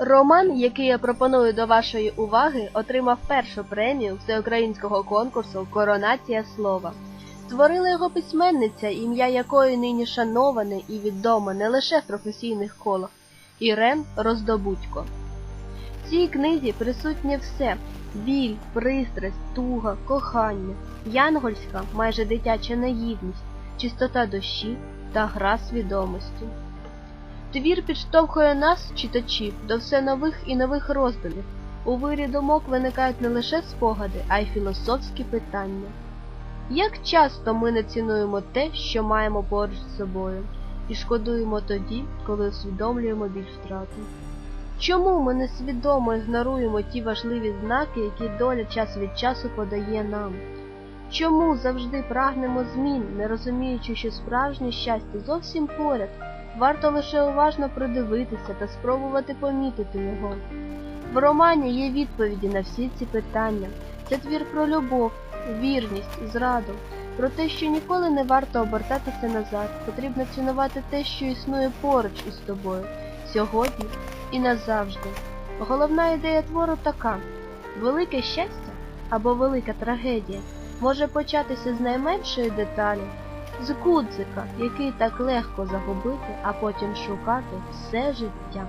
Роман, який я пропоную до вашої уваги, отримав першу премію всеукраїнського конкурсу Коронація слова. Створила його письменниця, ім'я якої нині шановане і відоме не лише в професійних колах Ірен Роздобудько. В цій книзі присутнє все біль, пристрасть, туга, кохання, янгольська, майже дитяча наївність, чистота душі та гра свідомості. Твір підштовхує нас, читачів, до все нових і нових роздумів. У вирі думок виникають не лише спогади, а й філософські питання. Як часто ми не цінуємо те, що маємо поруч з собою, і шкодуємо тоді, коли усвідомлюємо біль втрати? Чому ми несвідомо ігноруємо ті важливі знаки, які доля час від часу подає нам? Чому завжди прагнемо змін, не розуміючи, що справжнє щастя зовсім поряд? Варто лише уважно придивитися та спробувати помітити його. В романі є відповіді на всі ці питання. Це твір про любов, вірність, зраду, про те, що ніколи не варто обертатися назад, потрібно цінувати те, що існує поруч із тобою, сьогодні і назавжди. Головна ідея твору така: велике щастя або велика трагедія може початися з найменшої деталі, з гудзика, який так легко загубити, а потім шукати все життя.